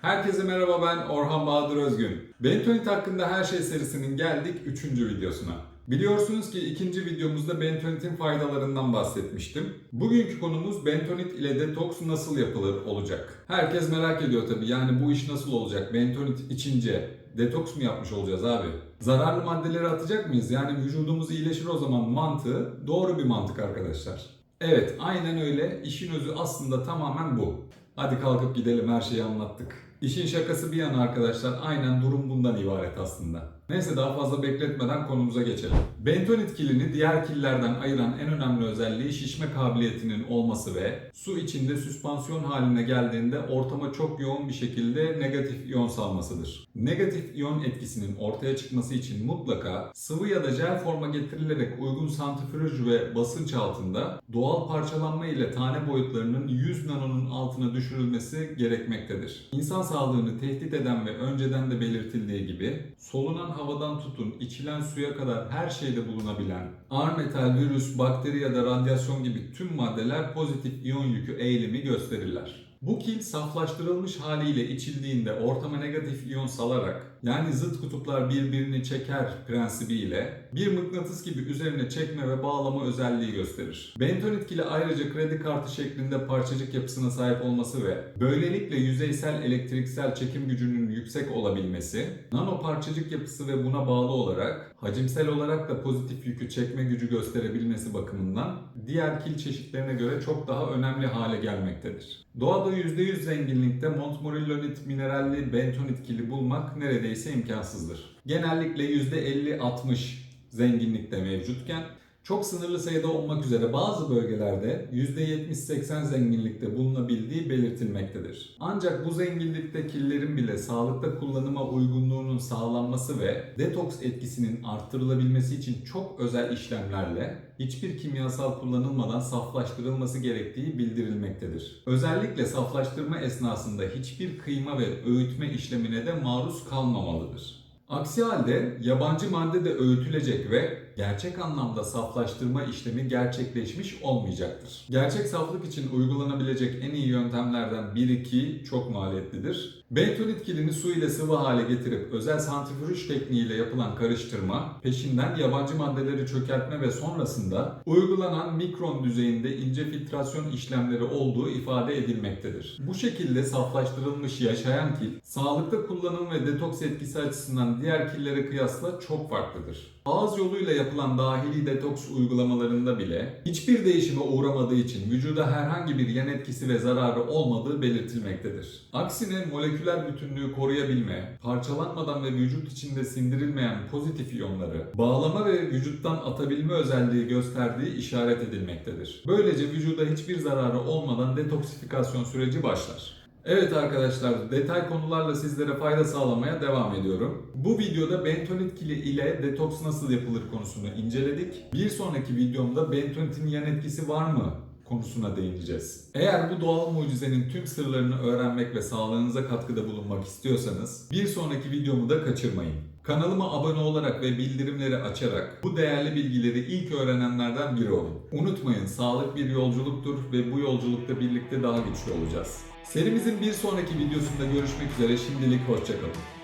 Herkese merhaba ben Orhan Bahadır Özgün. Bentonit hakkında her şey serisinin geldik 3. videosuna. Biliyorsunuz ki ikinci videomuzda bentonit'in faydalarından bahsetmiştim. Bugünkü konumuz bentonit ile detoks nasıl yapılır olacak. Herkes merak ediyor tabii yani bu iş nasıl olacak? Bentonit içince detoks mu yapmış olacağız abi? Zararlı maddeleri atacak mıyız? Yani vücudumuz iyileşir o zaman mantığı doğru bir mantık arkadaşlar. Evet aynen öyle. İşin özü aslında tamamen bu. Hadi kalkıp gidelim her şeyi anlattık. İşin şakası bir yana arkadaşlar aynen durum bundan ibaret aslında. Neyse daha fazla bekletmeden konumuza geçelim. Bentonit kilini diğer killerden ayıran en önemli özelliği şişme kabiliyetinin olması ve su içinde süspansiyon haline geldiğinde ortama çok yoğun bir şekilde negatif iyon salmasıdır. Negatif iyon etkisinin ortaya çıkması için mutlaka sıvı ya da jel forma getirilerek uygun santrifüj ve basınç altında doğal parçalanma ile tane boyutlarının 100 nanonun altına düşürülmesi gerekmektedir. İnsan sağlığını tehdit eden ve önceden de belirtildiği gibi solunan havadan tutun içilen suya kadar her şeyde bulunabilen ağır metal, virüs, bakteri ya da radyasyon gibi tüm maddeler pozitif iyon yükü eğilimi gösterirler. Bu kil saflaştırılmış haliyle içildiğinde ortama negatif iyon salarak yani zıt kutuplar birbirini çeker prensibiyle bir mıknatıs gibi üzerine çekme ve bağlama özelliği gösterir. Bentonit kili ayrıca kredi kartı şeklinde parçacık yapısına sahip olması ve böylelikle yüzeysel elektriksel çekim gücünün yüksek olabilmesi, nano parçacık yapısı ve buna bağlı olarak hacimsel olarak da pozitif yükü çekme gücü gösterebilmesi bakımından diğer kil çeşitlerine göre çok daha önemli hale gelmektedir. Doğada %100 zenginlikte Montmorillonit mineralli bentonit kili bulmak neredeyse imkansızdır. Genellikle %50-60 zenginlikte mevcutken çok sınırlı sayıda olmak üzere bazı bölgelerde %70-80 zenginlikte bulunabildiği belirtilmektedir. Ancak bu zenginlikte killerin bile sağlıkta kullanıma uygunluğunun sağlanması ve detoks etkisinin arttırılabilmesi için çok özel işlemlerle hiçbir kimyasal kullanılmadan saflaştırılması gerektiği bildirilmektedir. Özellikle saflaştırma esnasında hiçbir kıyma ve öğütme işlemine de maruz kalmamalıdır. Aksi halde yabancı madde de öğütülecek ve gerçek anlamda saflaştırma işlemi gerçekleşmiş olmayacaktır. Gerçek saflık için uygulanabilecek en iyi yöntemlerden biri ki çok maliyetlidir. Bentonit kilini su ile sıvı hale getirip özel santrifüj tekniğiyle yapılan karıştırma, peşinden yabancı maddeleri çökertme ve sonrasında uygulanan mikron düzeyinde ince filtrasyon işlemleri olduğu ifade edilmektedir. Bu şekilde saflaştırılmış yaşayan kil, sağlıkta kullanım ve detoks etkisi açısından diğer killere kıyasla çok farklıdır. Ağız yoluyla yapılan dahili detoks uygulamalarında bile hiçbir değişime uğramadığı için vücuda herhangi bir yan etkisi ve zararı olmadığı belirtilmektedir. Aksine moleküler bütünlüğü koruyabilme, parçalanmadan ve vücut içinde sindirilmeyen pozitif iyonları bağlama ve vücuttan atabilme özelliği gösterdiği işaret edilmektedir. Böylece vücuda hiçbir zararı olmadan detoksifikasyon süreci başlar. Evet arkadaşlar detay konularla sizlere fayda sağlamaya devam ediyorum. Bu videoda bentonit kili ile detoks nasıl yapılır konusunu inceledik. Bir sonraki videomda bentonitin yan etkisi var mı konusuna değineceğiz. Eğer bu doğal mucizenin tüm sırlarını öğrenmek ve sağlığınıza katkıda bulunmak istiyorsanız bir sonraki videomu da kaçırmayın. Kanalıma abone olarak ve bildirimleri açarak bu değerli bilgileri ilk öğrenenlerden biri olun. Unutmayın sağlık bir yolculuktur ve bu yolculukta birlikte daha güçlü olacağız. Serimizin bir sonraki videosunda görüşmek üzere şimdilik hoşçakalın.